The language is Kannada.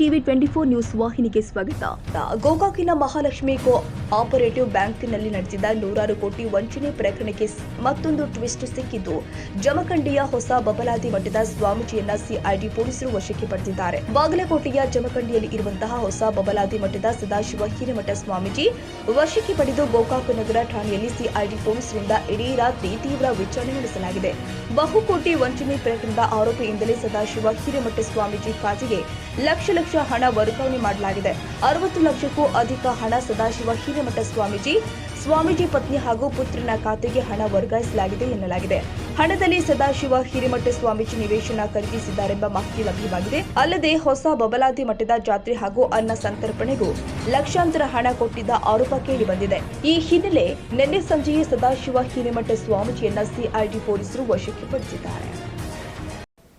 ಟಿವಿ ಟ್ವೆಂಟಿ ಫೋರ್ ನ್ಯೂಸ್ ವಾಹಿನಿಗೆ ಸ್ವಾಗತ. ಗೋಕಾಕಿನ ಮಹಾಲಕ್ಷ್ಮಿ ಕೋ ಆಪರೇಟಿವ್ ಬ್ಯಾಂಕ್ನಲ್ಲಿ ನಡೆಸಿದ ನೂರಾರು ಕೋಟಿ ವಂಚನೆ ಪ್ರಕರಣಕ್ಕೆ ಮತ್ತೊಂದು ಟ್ವಿಸ್ಟ್ ಸಿಕ್ಕಿದ್ದು. ಜಮಖಂಡಿಯ ಹೊಸ ಬಬಲಾದಿ ಮಠದ ಸ್ವಾಮೀಜಿಯನ್ನ ಸಿಐಡಿ ಪೊಲೀಸರು ವಶಕ್ಕೆ ಪಡೆದಿದ್ದಾರೆ. ಬಾಗಲಕೋಟೆಯ ಜಮಖಂಡಿಯಲ್ಲಿ ಇರುವಂತಹ ಹೊಸ ಬಬಲಾದಿ ಮಠದ ಸದಾಶಿವ ಹಿರೇಮಠ ಸ್ವಾಮೀಜಿ ವಶಕ್ಕೆ ಪಡೆದು ಗೋಕಾಕ್ ನಗರ ಠಾಣೆಯಲ್ಲಿ ಸಿಐಡಿ ಪೊಲೀಸರಿಂದ ಇಡೀ ರಾತ್ರಿ ತೀವ್ರ ವಿಚಾರಣೆ ನಡೆಸಲಾಗಿದೆ. ಬಹುಕೋಟಿ ವಂಚನೆ ಪ್ರಕರಣದ ಆರೋಪಿಯಿಂದಲೇ ಸದಾಶಿವ ಹಿರೇಮಠ ಸ್ವಾಮೀಜಿ ಖಾತೆಗೆ ಲಕ್ಷ ಲಕ್ಷ ಹಣ ವರ್ಗಾವಣೆ ಮಾಡಲಾಗಿದೆ. ಅರವತ್ತು ಲಕ್ಷಕ್ಕೂ ಅಧಿಕ ಹಣ ಸದಾಶಿವ ಹಿರೇಮಠ ಸ್ವಾಮೀಜಿ ಸ್ವಾಮೀಜಿ ಪತ್ನಿ ಹಾಗೂ ಪುತ್ರನ ಖಾತೆಗೆ ಹಣ ವರ್ಗಾಯಿಸಲಾಗಿದೆ ಎನ್ನಲಾಗಿದೆ. ಹಣದಲ್ಲಿ ಸದಾಶಿವ ಹಿರಿಮಠ ಸ್ವಾಮೀಜಿ ನಿವೇಶನ ಖರೀದಿಸಿದ್ದಾರೆಂಬ ಮಾಹಿತಿ ಲಭ್ಯವಾಗಿದೆ. ಅಲ್ಲದೆ ಹೊಸ ಬಬಲಾದಿ ಮಠದ ಜಾತ್ರೆ ಹಾಗೂ ಅನ್ನ ಸಂತರ್ಪಣೆಗೂ ಲಕ್ಷಾಂತರ ಹಣ ಕೊಟ್ಟಿದ್ದ ಆರೋಪ ಕೇಳಿಬಂದಿದೆ. ಈ ಹಿನ್ನೆಲೆ ನಿನ್ನೆ ಸಂಜೆಯೇ ಸದಾಶಿವ ಹಿರೇಮಠ ಸ್ವಾಮೀಜಿಯನ್ನ ಸಿಐಡಿ ಪೊಲೀಸರು ವಶಕ್ಕೆ ಪಡಿಸಿದ್ದಾರೆ.